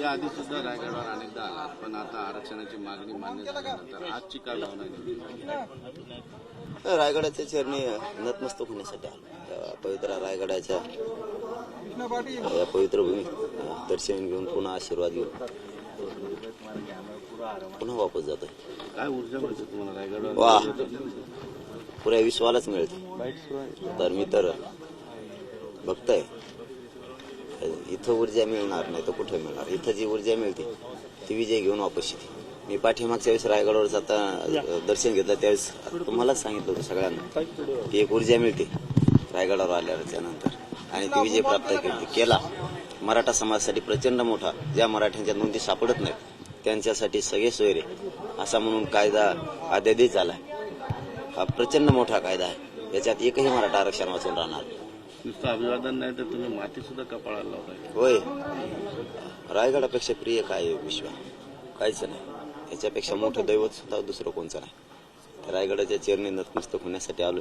याआधी सुद्धा रायगडावर अनेकदा आला पण आता आरक्षणाची मागणी मान्य झाल्यानंतर आजची काय भावना आहे रायगडाच्या चरणी नतमस्तक होण्यासाठी पवित्र रायगडाच्या या पवित्र भूमीत अ, दर्शन घेऊन पुन्हा आशीर्वाद घेऊन पुन्हा वापस जातोय. काय ऊर्जा मिळते तुम्हाला रायगडावर? वा. पुऱ्या विश्वालाच मिळते. तर मी तर बघताय इथं ऊर्जा मिळणार नाही तर कुठे मिळणार? इथं जी ऊर्जा मिळते ती विजय घेऊन वापस येते. मी पाठीमागच्या वेळेस रायगडावर जाता दर्शन घेतलं त्यावेळेस तुम्हालाच सांगितलं होतं सगळ्यांना ती एक ऊर्जा मिळते रायगडावर आल्यावरच्या नंतर. आणि ती विजय प्राप्त केली केला. मराठा समाजासाठी प्रचंड मोठा ज्या मराठ्यांच्या नोंदी सापडत नाहीत त्यांच्यासाठी सगळे सोयरे. असा म्हणून कायदा अध्यादेश झालाय हा प्रचंड मोठा कायदा आहे. याच्यात एकही मराठा आरक्षण वाचून राहणार नाही. नुसतं अभिवादन नाही तर तुम्ही माती सुद्धा कपाळाला लावताय. होय. रायगडापेक्षा प्रिय काय आहे विश्व? काहीच नाही. याच्यापेक्षा मोठं दैवत सुद्धा दुसरं कोणचं नाही. त्या रायगडाच्या चरणी नतमस्तक होण्यासाठी आलो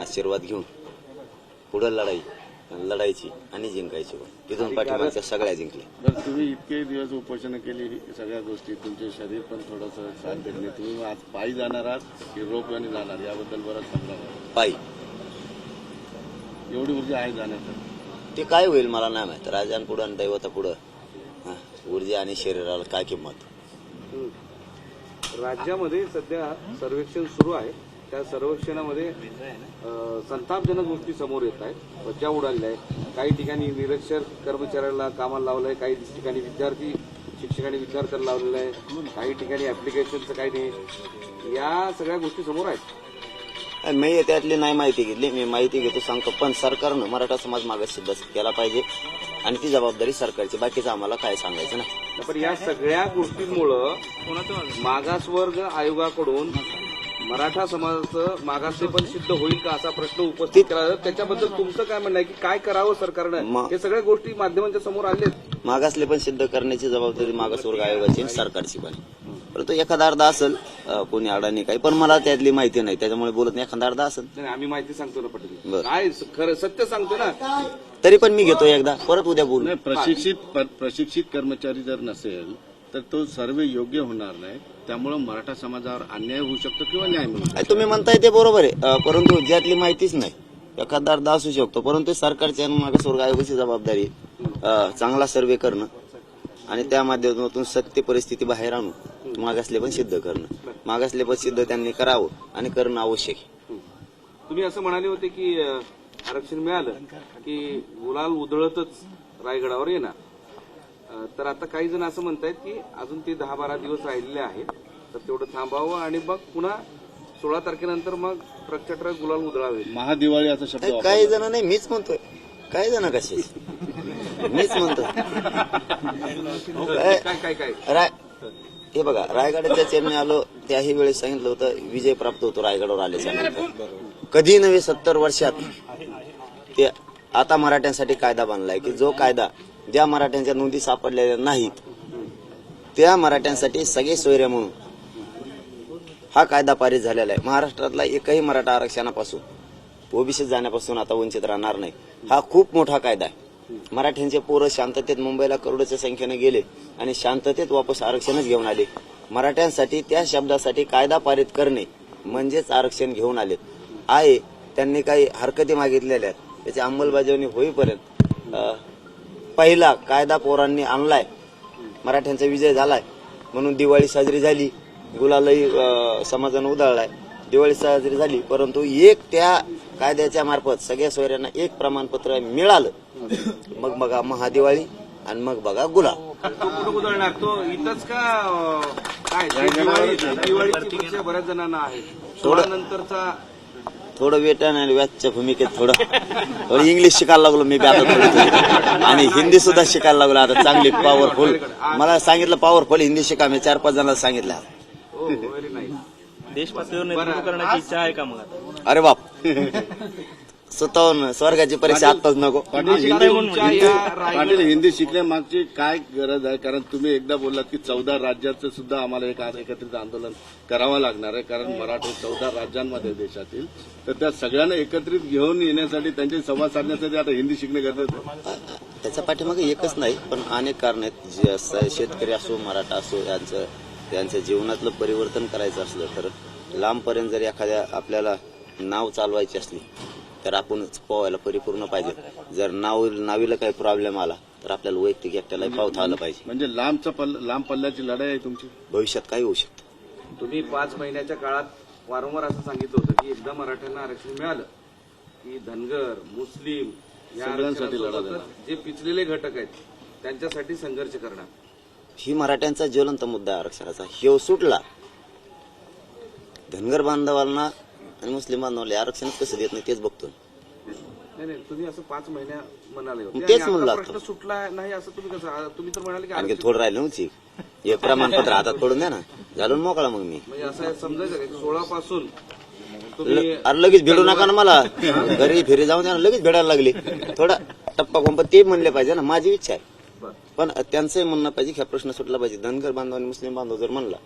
आशीर्वाद घेऊन. पुढं लढाई लढायची आणि जिंकायची पण तिथून पाठीमागच्या सगळ्या जिंकल्या. बरं तुम्ही इतके दिवस उपोषण केली ही सगळ्या गोष्टी. तुमचे शरीर पण थोडंसं साथ तुम्ही आज पायी जाणार आहात की रोपवेने जाणार? याबद्दल बराच संग्राम आहे. पायी. एवढी ऊर्जा आहे जाण्यासाठी ते काय होईल मला नाही माहीत. राजान पुढं आणि दैवता पुढं हा, ऊर्जा आणि शरीराला काय किंमत? राज्यामध्ये सध्या सर्वेक्षण सुरू आहे. त्या सर्वेक्षणामध्ये अ, संतापजनक गोष्टी समोर येत आहेत. मज्जा उडालेल्या आहे. काही ठिकाणी निरक्षर कर्मचाऱ्याला कामाला लावलं आहे काही ठिकाणी विद्यार्थी शिक्षकांनी विद्यार्थ्याला लावलेलं आहे. काही ठिकाणी ऍप्लिकेशनचं काही नाही या सगळ्या गोष्टी समोर आहेत. मी त्यातली नाही माहिती घेतली. मी माहिती घेतो सांगतो. पण सरकारनं मराठा समाज मागास सिद्ध केला पाहिजे आणि ती जबाबदारी सरकारची. बाकीचं आम्हाला काय सांगायचं नाही पण या सगळ्या गोष्टींमुळं मागासवर्ग आयोगाकडून मराठा समाजाचं मागासले पण सिद्ध होईल का असा प्रश्न उपस्थित केला जातो. त्याच्याबद्दल तुमचं काय म्हणणं आहे? की काय करावं सरकारनं? हे सगळ्या गोष्टी माध्यमांच्या समोर आलेत. मागासले पण सिद्ध करण्याची जबाबदारी मागासवर्ग आयोगाची सरकारची पण परंतु एखादा अर्धा असेल अं, कोणी अडाणी काही पण मला त्यातली माहिती नाही त्याच्यामुळे बोलत नाही. एखादा अर्धा असेल. नाही आम्ही माहिती सांगतो ना पटेल. बरं. काय स- खरं सत्य सांगतो ना. तरी पण मी घेतो एकदा. परत उद्या बोलू. नाही प्रशिक्षित प- प्रशिक्षित कर्मचारी जर नसेल तर तो सर्वे योग्य होणार नाही. त्यामुळे मराठा समाजावर अन्याय होऊ शकतो किंवा न्याय मिळू शकतो. आणि तुम्ही म्हणताय ते बरोबर आहे. अं, परंतु ज्यातली माहितीच नाही. एखादा अर्धा असू शकतो. परंतु सरकारची आणि मागासवर्ग आयोगाची जबाबदारी आहे. अं, चांगला सर्वे करणं आणि त्या माध्यमातून सत्य परिस्थिती बाहेर आणून मागासले पण सिद्ध करणं. मागासले पण सिद्ध त्यांनी करावं आणि करणं आवश्यक आहे. तुम्ही असं म्हणाले होते की अं, आरक्षण मिळालं की गुलाल उधळतच रायगडावर येणार. अं, तर आता काही जण असं म्हणतायत की अजून ते दहा बारा दिवस राहिलेले आहेत तर तेवढं थांबावं आणि मग पुन्हा सोळा तारखेनंतर मग प्रचंड गुलाल उधळावे महादिवाळी असा शब्द नाही. काही जण नाही मीच म्हणतोय. काही जण कसे? मीच म्हणतो काय काय काय? राय हे बघा रायगडाच्या चेरने आलो त्याही वेळेस सांगितलं होतं विजय प्राप्त होतो रायगडावर आल्याच्यानंतर. कधी नव्हे सत्तर वर्षात. ते आता मराठ्यांसाठी कायदा बांधलाय की जो कायदा ज्या मराठ्यांच्या नोंदी सापडलेल्या नाहीत त्या मराठ्यांसाठी सगळे सोयरे म्हणून हा कायदा पारित झालेला आहे. महाराष्ट्रातला एकही मराठा आरक्षणापासून ओबीसी जाण्यापासून आता वंचित राहणार नाही. हा खूप मोठा कायदा आहे. मराठ्यांचे पोरं शांततेत मुंबईला करोडोच्या संख्येने गेले आणि शांततेत वापस आरक्षणच घेऊन आले. मराठ्यांसाठी त्या शब्दासाठी कायदा पारित करणे म्हणजेच आरक्षण घेऊन आले आहे त्यांनी काही हरकती मागितलेल्या आहेत. त्याची अंमलबजावणी होईपर्यंत पहिला कायदा पोरांनी आणलाय. मराठ्यांचा विजय झालाय. म्हणून दिवाळी साजरी झाली. गुलालही समाजानं उधळलाय. दिवाळी साजरी झाली परंतु एक त्या कायद्याच्या मार्फत सगळ्या सोयऱ्यांना एक प्रमाणपत्र मिळालं. मग बघा महादिवाळी आणि मग बघा गुलाल तो कुठं उधळणार? तो इथंच का अं, काय ते दिवाळी दिवाळीची इच्छा बऱ्याच जणांना आहे. सोळा नंतरचा थोडं वेटन आणि व्याजच्या भूमिकेत थोडं थोडं इंग्लिश शिकायला लागलो मी बी आता थोडी थोडी. आणि हिंदी सुद्धा शिकायला लागलो आता चांगली पॉवरफुल मला सांगितलं पॉवरफुल हिंदी शिका मी चार पाच जणांना सांगितलं. हो व्हेरी नाईस देश पातळीवर नेतृत्व करण्याची इच्छा आहे का मग आता? अरे बाप. स्वतःहून स्वर्गाची परीक्षा आत्ताच नको. पाटील हिंदी पाटील शिकण्यामागची काय गरज आहे? कारण तुम्ही एकदा बोललात की चौदा राज्याचं सुद्धा आम्हाला एक आज एकत्रित आंदोलन करावं लागणार आहे. कारण मराठी चौदा राज्यांमध्ये देशातील. तर त्या सगळ्यांना एकत्रित घेऊन येण्यासाठी त्यांचे संवाद साधण्यासाठी आता हिंदी शिकणे गरजेचं आहे. त्याच्या पाठीमागे एकच नाही पण अनेक कारण आहेत. जे स- शेतकरी असो मराठा असो यांचं त्यांच्या जीवनातलं परिवर्तन करायचं असलं तर लांबपर्यंत जर एखाद्या आपल्याला नाव चालवायची असली तर आपणच पोहायला परिपूर्ण पाहिजे. जर नाव नावीला काही प्रॉब्लेम आला तर आपल्याला वैयक्तिक एकट्याला पावता आलं पाहिजे. म्हणजे लांबचा पल्ला लांब पल्ल्याची लढाई आहे तुमची? भविष्यात काही होऊ शकतं. तुम्ही पाच महिन्याच्या काळात वारंवार असं सांगितलं होतं की एकदा मराठ्यांना आरक्षण मिळालं की धनगर मुस्लिम या सगळ्यांसाठी लढा आरक्षणासोबतच जे पिचलेले घटक आहेत त्यांच्यासाठी संघर्ष करणार. ही मराठ्यांचा ज्वलंत मुद्दा आहे आरक्षणाचा. ह्यो सुटला. धनगर बांधवांना आणि मुस्लिम बांधवांना आरक्षणच कसं देत नाही तेच बघतो नाही नाही तुम्ही असं पाच महिन्या म्हणाले होते. तेच आणि आता म्हणलं आता. प्रश्न सुटला नाही असं तुम्ही कसं आ- तुम्ही तर म्हणाले की आणखी आरक्षण- थोडं राहिलं नव्हती एक प्रमाणपत्र हातात पडून द्या ना. झालं मोकळा मग मी. म्हणजे असं समजायचं का? सोळा पासून तुम्ही ल- अरे लगेच भेटू नका ना मला. घरी फिरी जाऊन द्या ना लगेच भेटायला लागली. थोडा टप्पा कोंपा ते म्हणले पाहिजे ना माझी इच्छा आहे. बरं. पण त्यांचंही म्हणणं पाहिजे की हा प्रश्न सुटला पाहिजे. धनगर बांधव आणि मुस्लिम बांधव जर म्हणला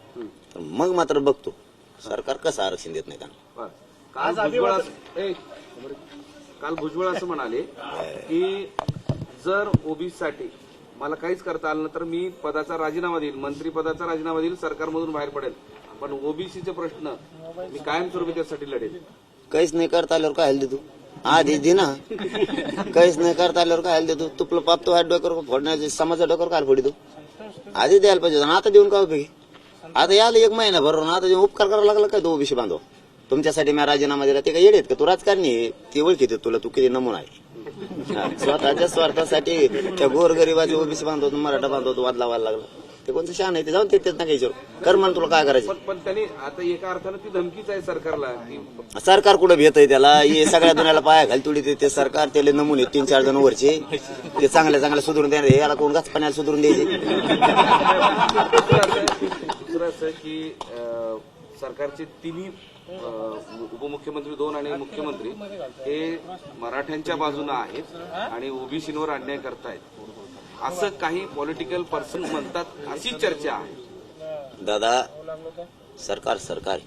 तर मग मात्र बघतो. सरकार कसं आरक्षण देत नाही त्यांना. काल भुजबळ असं- ए, काल भुजबळ असं म्हणाले की जर ओबीसी साठी मला काहीच करता आलं नाही तर मी पदाचा राजीनामा देईल मंत्री पदाचा राजीनामा देईल सरकारमधून बाहेर पडेल. पण ओबीसीचे प्रश्न मी कायमस्वरूपी त्यासाठी लढेल. काहीच नाही करता आल्यावर काय हाल देतो आधी दे ना. काहीच नाही करता आल्यावर काय हाल देतो तुपलं पापतो हात डोक्यावर फोडण्याचे समाजा डोक्यावर काय फोडितो आधी द्यायला पाहिजे आणि आता देऊन काय उपयोगी आता याला एक महिना भरून आता जे उपकार करावा लागला काय तो ओबीसी बांधव? तुमच्यासाठी मी राजीनामा दिला ते काय येडेत का? तू राजकारणी आहे ते ओळखीते तुला तू किती नमुना आहे. हा, स्वतःच्या स्वार्थासाठी त्या गोरगरीबाचे ओबीसी बांधवतो मराठा बांधवतो वाद लावायला लागला. ते कोणतं शान आहे ते जाऊन ते तेच ना घ्यायचं कर म्हण तुला काय करायचं? पण पण त्यांनी आता एका अर्थानं ती धमकीच आहे सरकारला. की सरकार कुठं भेट त्याला? हे सगळ्या दुनियाला पाया घाल तुडी ते- ते सरकार त्याला नमुने तीन चार जण वरचे. ते चांगल्या चांगल्या सुधारून देणार याला कोण गाच पाण्याला सुधारून द्यायचे? दुसरं असं की सरकारचे तिन्ही उपमुख्यमंत्री दोन आणि मुख्यमंत्री हे मराठ्यांच्या बाजूने आहेत आणि ओबीसीवर अन्याय करतायत. असं काही पॉलिटिकल पर्सन म्हणतात अशी चर्चा आहे. दादा सरकार सरकार.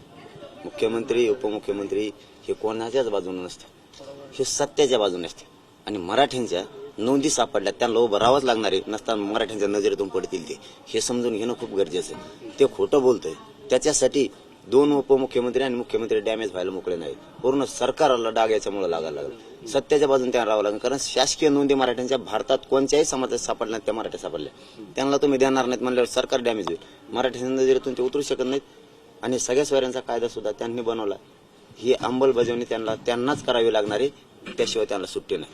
मुख्यमंत्री उपमुख्यमंत्री हे कोणाच्याच बाजूने नसतं. हे सत्याच्या बाजूने असते. आणि मराठ्यांच्या नोंदी सापडल्या. त्यांना उभं राहावंच लागणार आहे. नसताना मराठ्यांच्या नजरेतून पडतील ते. हे समजून घेणं खूप गरजेचं आहे. ते खोटं बोलतंय. त्याच्यासाठी दोन उपमुख्यमंत्री आणि मुख्यमंत्री डॅमेज व्हायला मोकळे नाहीत. पूर्ण सरकारला डाग याच्यामुळे लागायला लागला. सत्याच्या बाजूने त्यांना राहावं लागेल. कारण शासकीय नोंदी मराठ्यांच्या भारतात कोणत्याही समाजात सापडल्या त्या मराठ्या सापडल्या. त्यांना तुम्ही देणार नाहीत म्हणल्यावर सरकार डॅमेज होईल. मराठ्यांच्या नजरेतून ते उतरू शकत नाहीत. आणि सगळ्या स्वयंचा कायदा सुद्धा त्यांनी बनवला. ही अंमलबजावणी त्यांना त्यांनाच करावी लागणार आहे. त्याशिवाय त्यांना सुट्टी नाही.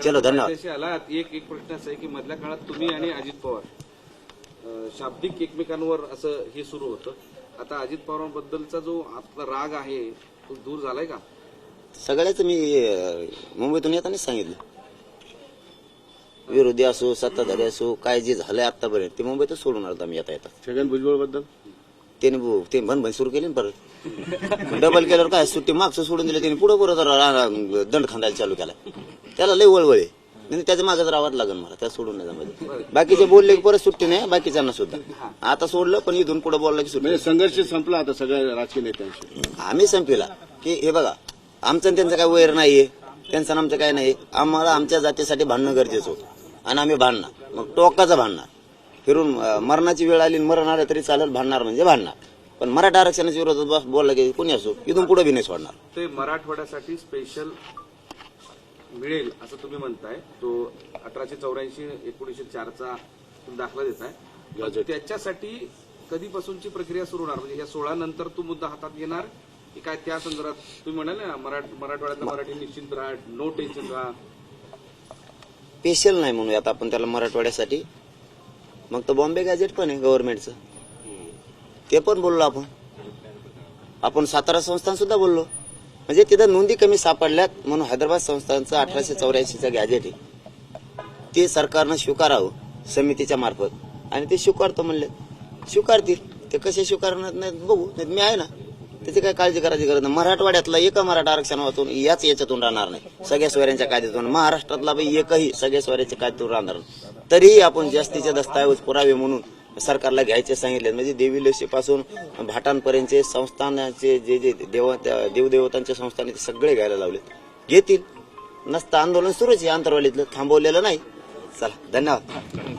चलो धन्यवाद. आलात. एक एक प्रश्न असा आहे की मधल्या काळात तुम्ही आणि अजित पवार शाब्दिक एकमेकांवर असं हे सुरू होतं. आता अजित पवारांबद्दलचा जो आपला राग आहे तो दूर झालाय का? सगळ्याच मी मुंबईतून येतानाच सांगितलं. विरोधी असो सत्ताधारी असो काय जे झालंय आतापर्यंत ते मुंबईतच सोडून आलो आम्ही येता येता छगन भुजबळबद्दल? त्याने ते भन भन सुरू केली ना परत. डबल केल्यावर काय सुट्टी मागचं सोडून दिलं त्याने पुढे पुढे दंड खांदायला चालू केला. त्याला लय वळवळ आहे. नाही त्याच्या मागच राहावं लागेल मला त्या सोडून नाही. बाकीचे बोलले की परत सुट्टी नाही बाकीच्यांना सुद्धा. आता सोडलं पण इथून पुढे बोललं की सुट्टी म्हणजे संघर्ष संपला आता सगळ्या राजकीय नेत्यांशी. आम्ही संपला. की हे बघा आमचं आणि त्यांचं काय वैर नाहीये त्यांचं आमचं काय नाही. आम्हाला आमच्या जातीसाठी भांडणं गरजेचं होतं. आणि आम्ही भांडणार. मग टोकाचं भांडणार. फिरून मरणाची वेळ आली मरण आलं तरी चालेल भांडणार म्हणजे भांडणार. पण मराठा आरक्षणाच्या विरोधात बस बोललं की कोणी असो इथून पुढे बी नाही सोडणार. ते मराठवाड्यासाठी स्पेशल मिळेल असं तुम्ही म्हणताय. तो अठराशे चौऱ्याऐंशी एकोणीशे चारचा तुम्ही दाखला देताय. पण त्याच्यासाठी कधीपासूनची प्रक्रिया सुरू होणार? म्हणजे या सोळा नंतर तो मुद्दा हातात घेणार? की काय त्या संदर्भात तुम्ही म्हणाले ना मराठ मराठवाड्यातला मराठी निश्चिंत राहा नो टेन्शन राहा. स्पेशल नाही म्हणूयात आपण त्याला मराठवाड्यासाठी. मग तर बॉम्बे गॅजेट पण आहे गव्हर्नमेंटचं. ते पण बोललो आपण. आपण सातारा संस्थान सुद्धा बोललो. म्हणजे तिथं नोंदी कमी सापडल्यात म्हणून हैदराबाद संस्थानचं अठराशे चौऱ्याऐंशीचं गॅजेट आहे. ते सरकारनं स्वीकारावं समितीच्या मार्फत. आणि ते स्वीकारतो म्हणले. स्वीकारतील. ते कसे स्वीकारणार नाहीत बघू. नाही मी आहे ना. त्याची काय काळजी करायची गरज नाही. मराठवाड्यातला एका मराठा आरक्षणातून याच याच्यातून राहणार नाही. सगळ्या स्वरांच्या कायद्यातून. महाराष्ट्रातला एकही सगळ्या स्वराच्या कायद्यातून राहणार नाही. तरीही आपण जास्तीचे दस्तावेज पुरावे म्हणून सरकारला घ्यायचे सांगितले. म्हणजे देवी लसीपासून भाटांपर्यंतचे संस्थानाचे जे जे देव देवदेवतांचे संस्थान ते सगळे घ्यायला लावले घेतील. नसतं आंदोलन सुरूच आहे आंतरवालीतलं थांबवलेलं नाही. चला धन्यवाद.